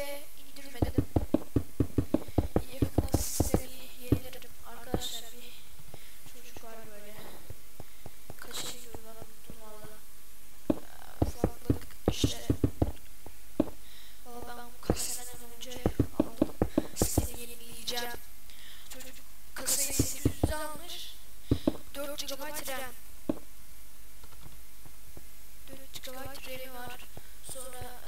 diye indirmedim. Yakında size bir yenilerim arkadaşlar. Bir çocuk var böyle. Kaçırıyor bana duvarla. Ee, ufaklık işte. Valla ben kaç seneden önce aldım. Size yenileyeceğim. Çocuk kasayı 800'e almış. 4 GB RAM. 4 GB RAM'i var. Sonra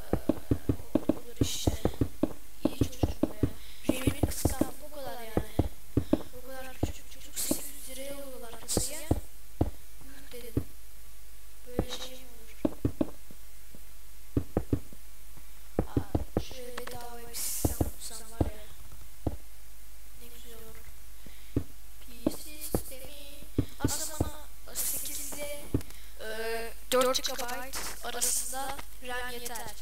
4 GB arasında RAM yeter.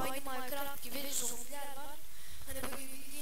Aynı Minecraft gibi zombiler var. Hani böyle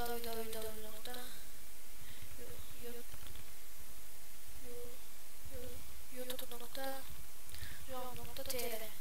www.youtube.com.tr